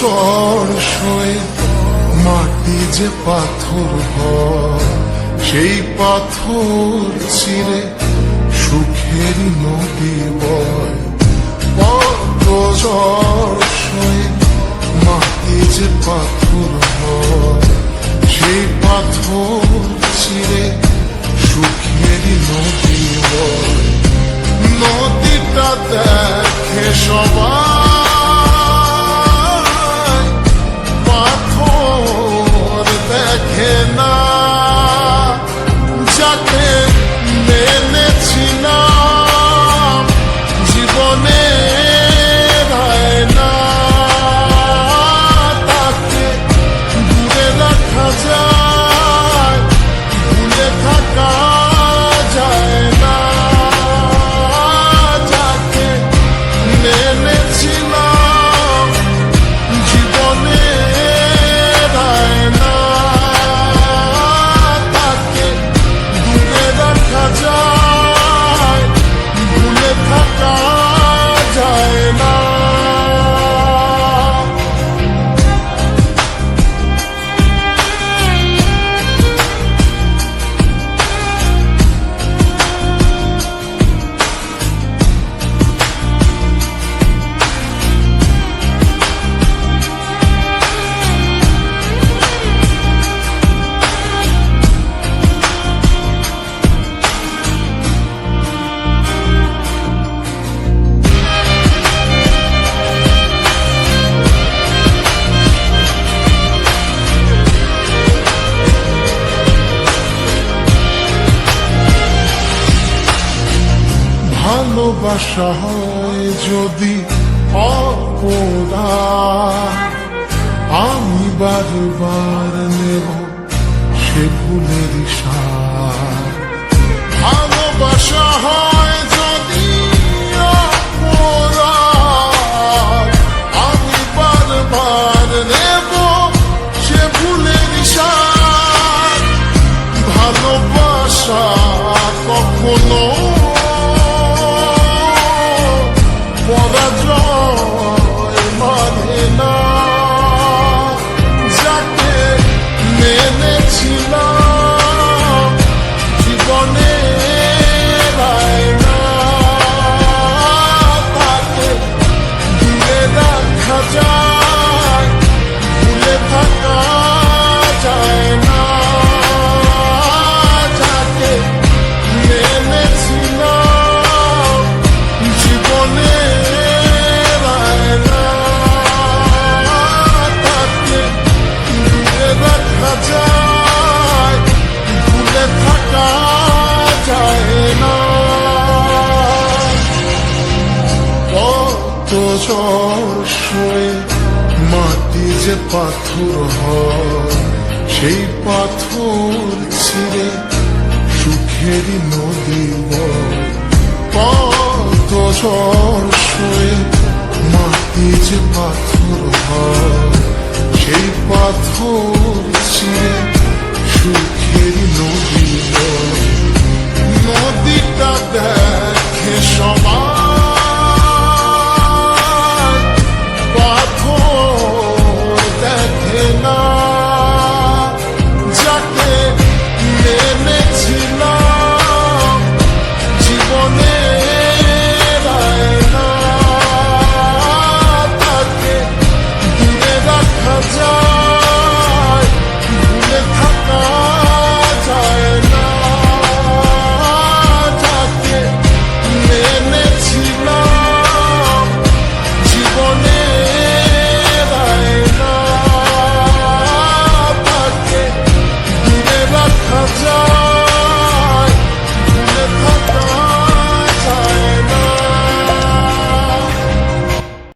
ঝড় সয়ে মাটি যে পাথর হয়, সেই পাথর চিরে সুখের নদী বয়। সয়ে মাটি যে পাথর হয়, সেই পাথর চিরে সুখের নদী বয়। নদীটা দেখে সবাই ভালোবাসা হয় যদি অপরা আমি বারবার নেব সে ভুলের সার। ভালোবাসা withdrawn. হয়ে মাটি যে পাথর হয়, সেই পাথর ছিঁড়ে সুখেরই নদী কত সয়ে মাটি যে পাথর হয়, সেই পাথর ছিঁড়ে সুখেরই নদী নদীটা দেখে সবাই